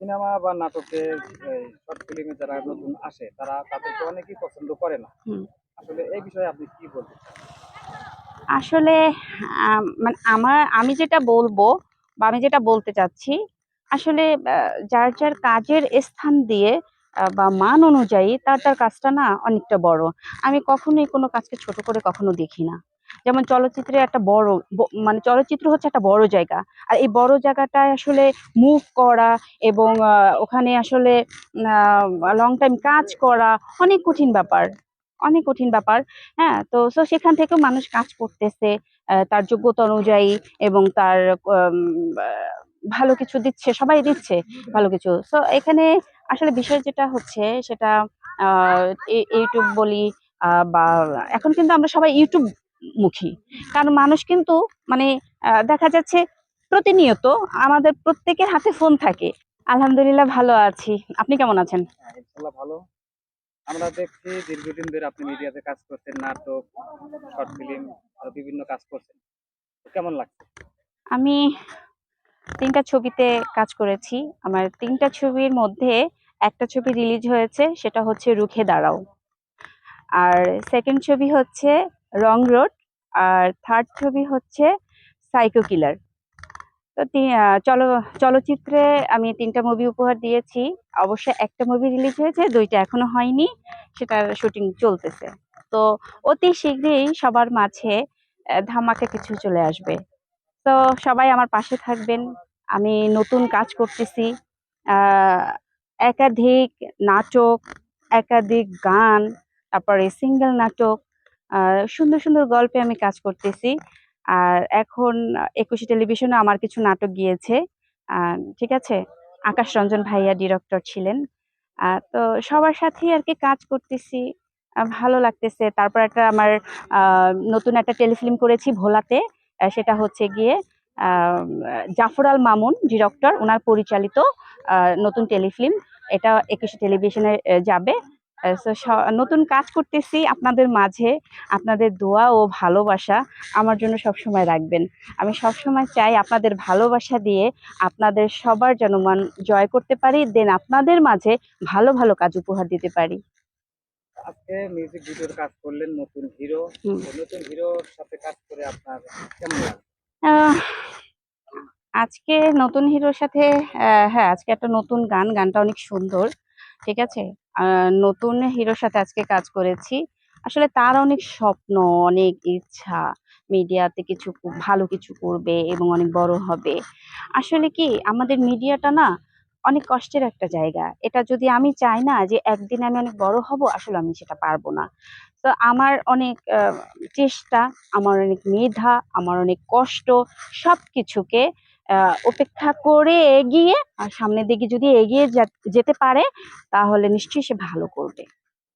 Cinema বা নাটকে short ফিল্মে যারা নতুন আসে তারা তাদেরকে অনেকেই পছন্দ করে না। আসলে এই বিষয়ে আপনি কি বলতে চান? আসলে মানে আমার আমি যেটা বলব বা আমি যেটা বলতে চাচ্ছি আসলে যার যার কাজের স্থান দিয়ে বা মান অনুযায়ী তার তার কাজটা না অনেকটা বড়। আমি কখনোই কোনো কাজকে ছোট করে কখনো দেখি না। যেমন চলচ্চিত্রে একটা বড় মানে চলচ্চিত্র হচ্ছে একটা বড় জায়গা। আর এই বড় জায়গাটায় আসলে মুভ করা এবং ওখানে আসলে লং টাইম কাজ করা অনেক কঠিন ব্যাপার। অনেক কঠিন ব্যাপার হ্যাঁ? তো সো সেখান থেকেও মানুষ কাজ করতেছে তার যোগ্যতা অনুযায়ী এবং তার ভালো কিছু দিচ্ছে, সবাই দিচ্ছে ভালো কিছু। সো এখানে আসলে বিষয় যেটা হচ্ছে, সেটা ইউটিউব বলি বা, এখন কিন্তু আমরা সবাই ইউটিউব মুখী। কারণ মানুষ কিন্তু মানে দেখা যাচ্ছে প্রতিনিয়ত আমাদের প্রত্যেকের হাতে ফোন থাকে। আলহামদুলিল্লাহ ভালো আছি। আপনি কেমন আছেন? ভালো। আমরা দেখছি দীর্ঘদিন ধরে আপনি মিডিয়াতে কাজ করছেন নাটক শর্ট ফিল্ম আরও বিভিন্ন কাজ করছেন। কেমন লাগছে? আমি তিনটা ছবিতে কাজ করেছি। আমার তিনটা ছবির মধ্যে একটা ছবি রিলিজ হয়েছে সেটা হচ্ছে রুখে দাঁড়াও। আর সেকেন্ড ছবি হচ্ছে রং রোড আর থার্ড ছবি হচ্ছে সাইকো কিলার তো চলো, চলচ্চিত্রে আমি তিনটা মুভি উপহার দিয়েছি। অবশ্য একটা মুভি রিলিজ হয়েছে, দুইটা এখনও হয়নি, সেটার শুটিং চলতেছে। তো অতি শীঘ্রই সবার মাঝে ধামাকা কিছু চলে আসবে। তো সবাই আমার পাশে থাকবেন। আমি নতুন কাজ করতেছি। একাধিক নাটক, একাধিক গান, তারপরে সিঙ্গেল নাটক সুন্দর সুন্দর গল্পে আমি কাজ করতেছি। আর এখন একুশে টেলিভিশনে আমার কিছু নাটক গিয়েছে। ঠিক আছে? আকাশ রঞ্জন ভাইয়া ডিরেক্টর ছিলেন। তো সবার সাথেই আর কি কাজ করতেছি। ভালো লাগতেছে। তারপর একটা আমার নতুন একটা টেলিফিল্ম করেছি ভোলাতে। সেটা হচ্ছে গিয়ে জাফর আল মামুন ডিরেক্টর। ওনার পরিচালিত নতুন টেলিফিল্ম। এটা একুশে টেলিভিশনে যাবে। নতুন কাজ করতেছি আপনাদের মাঝে আপনাদের দোয়া ও ভালোবাসা আমার জন্য সবসময় রাখবেন। আমি সব সময় চাই আপনাদের ভালোবাসা দিয়ে আপনাদের সবার যেন মন জয় করতে পারি দেন আপনাদের মাঝে ভালো ভালো কাজ উপহার দিতে পারি। আজকে মিউজিক ভিডিওর কাজ করলেন নতুন হিরো নতুন হিরোর সাথে কাজ করে আপনার কেমন আজকে নতুন হিরোর সাথে হ্যাঁ আজকে একটা নতুন গান গানটা অনেক সুন্দর। ঠিক আছে? নতুন হিরোর সাথে আজকে কাজ করেছি। আসলে তার অনেক স্বপ্ন, অনেক ইচ্ছা, মিডিয়াতে কিছু ভালো কিছু করবে এবং অনেক বড় হবে। আসলে কি, আমাদের মিডিয়াটা না অনেক কষ্টের একটা জায়গা। এটা যদি আমি চাই না যে একদিন আমি অনেক বড় হব, আসলে আমি সেটা পারব না। তো আমার অনেক চেষ্টা, আমার অনেক মেধা, আমার অনেক কষ্ট সব কিছুকে আহ, উপেক্ষা করে এগিয়ে আর সামনের দিকে যদি এগিয়ে যেতে পারে তাহলে নিশ্চয়ই সে ভালো করবে।